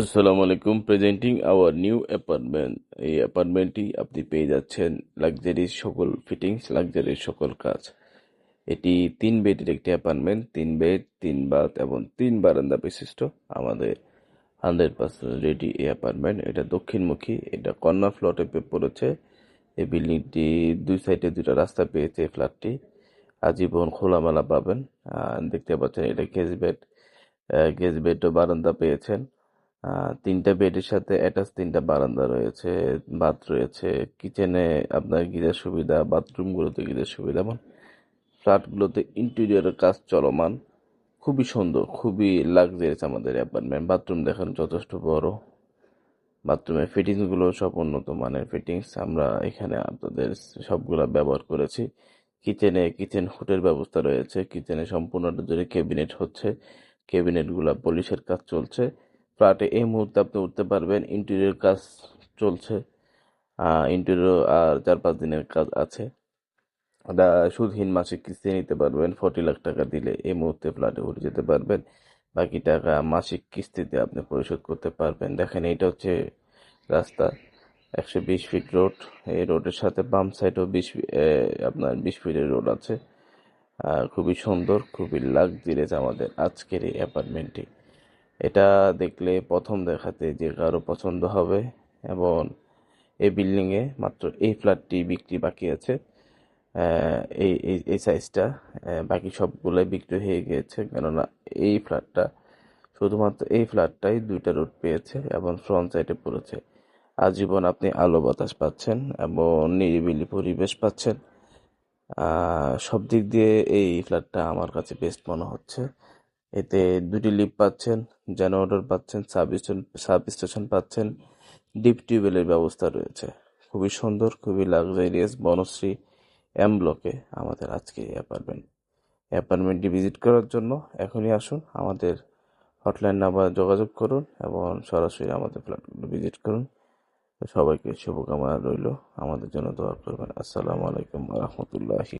আসসালামু আলাইকুম presenting our new apartment এই অ্যাপার্টমেন্টটি আপনি পেয়ে যাচ্ছেন লাক্সারি সকল ফিটিংস লাক্সারি সকল কাজ। এটি তিন বেডের একটি অ্যাপার্টমেন্ট তিন বেড, তিন বাথ এবং তিন বারান্দা বিশিষ্ট। আমাদের হান্ড্রেড পার্সেন্ট রেডি এই অ্যাপার্টমেন্ট এটা দক্ষিণমুখী, এটা কর্নার ফ্লটে পড়েছে। এই বিল্ডিংটি দুই সাইডে দুটো রাস্তা পেয়েছে এই ফ্ল্যাটটি আজীবন খোলামেলা পাবেন। দেখতে পাচ্ছেন এটা গেজ বেড গেজ বেড বারান্দা পেয়েছেন। তিনটা বেডের সাথে অ্যাটাচ তিনটা বারান্দা রয়েছে বাথ রয়েছে কিচেনে আপনার গিজার সুবিধা বাথরুমগুলোতে গিজার সুবিধা, এবং ফ্ল্যাটগুলোতে ইন্টেরিয়রের কাজ চলমান। খুবই সুন্দর, খুবই লাক্সারিয়াস আমাদের অ্যাপার্টমেন্ট বাথরুম দেখেন যথেষ্ট বড়। বাথরুমের ফিটিংসগুলো সব উন্নত মানের ফিটিংস আমরা এখানে আপনাদের সবগুলা ব্যবহার করেছি। কিচেনে কিচেন হুটের ব্যবস্থা রয়েছে। কিচেনে সম্পূর্ণটা জুড়ে ক্যাবিনেট হচ্ছে। ক্যাবিনেটগুলো পলিশের কাজ চলছে। ফ্ল্যাটে এই মুহূর্তে আপনি উঠতে পারবেন। ইন্টেরিয়র কাজ চলছে। ইন্টেরিয়র আর চার পাঁচ দিনের কাজ আছে। সুদহীন মাসিক কিস্তি নিতে পারবেন। ফর্টি লাখ টাকা দিলে এই মুহূর্তে ফ্ল্যাটে উঠে যেতে পারবেন। বাকি টাকা মাসিক কিস্তিতে আপনি পরিশোধ করতে পারবেন। দেখেন এটা হচ্ছে রাস্তা। একশো বিশ ফিট রোড এই রোডের সাথে বাম সাইডেও বিশ আপনার বিশ ফিটের রোড আছে। খুবই সুন্দর, খুবই লাক্সারিয়াস আমাদের আজকের এই অ্যাপার্টমেন্টটি এটা দেখলে প্রথম দেখাতে যে কারও পছন্দ হবে, এবং এই বিল্ডিংয়ে মাত্র এই ফ্ল্যাটটি বিক্রি বাকি আছে। এই এই সাইজটা বাকি সবগুলোই বিক্রি হয়ে গিয়েছে, কেননা এই ফ্ল্যাটটা শুধুমাত্র এই ফ্ল্যাটটাই দুইটা রোড পেয়েছে এবং ফ্রন্ট সাইডে পড়েছে। আজীবন আপনি আলো বাতাস পাচ্ছেন এবং নিরিবিলি পরিবেশ পাচ্ছেন। সব দিক দিয়ে এই ফ্ল্যাটটা আমার কাছে বেস্ট মনে হচ্ছে। এতে দুটি লিফট পাচ্ছেন জেনারেটর পাচ্ছেন সাব স্টেশন পাচ্ছেন, ডিপ টিউবওয়েলের ব্যবস্থা রয়েছে। খুবই সুন্দর, খুবই লাক্সারিয়াস বনশ্রী এম ব্লকে আমাদের আজকে অ্যাপার্টমেন্ট অ্যাপার্টমেন্টটি ভিজিট করার জন্য এখনই আসুন, আমাদের হটলাইন নাম্বার যোগাযোগ করুন এবং সরাসরি আমাদের ফ্ল্যাটগুলো ভিজিট করুন। সবাইকে শুভকামনা রইল, আমাদের জন্য দোয়া করবেন। আসসালামু আলাইকুম রহমতুল্লাহি।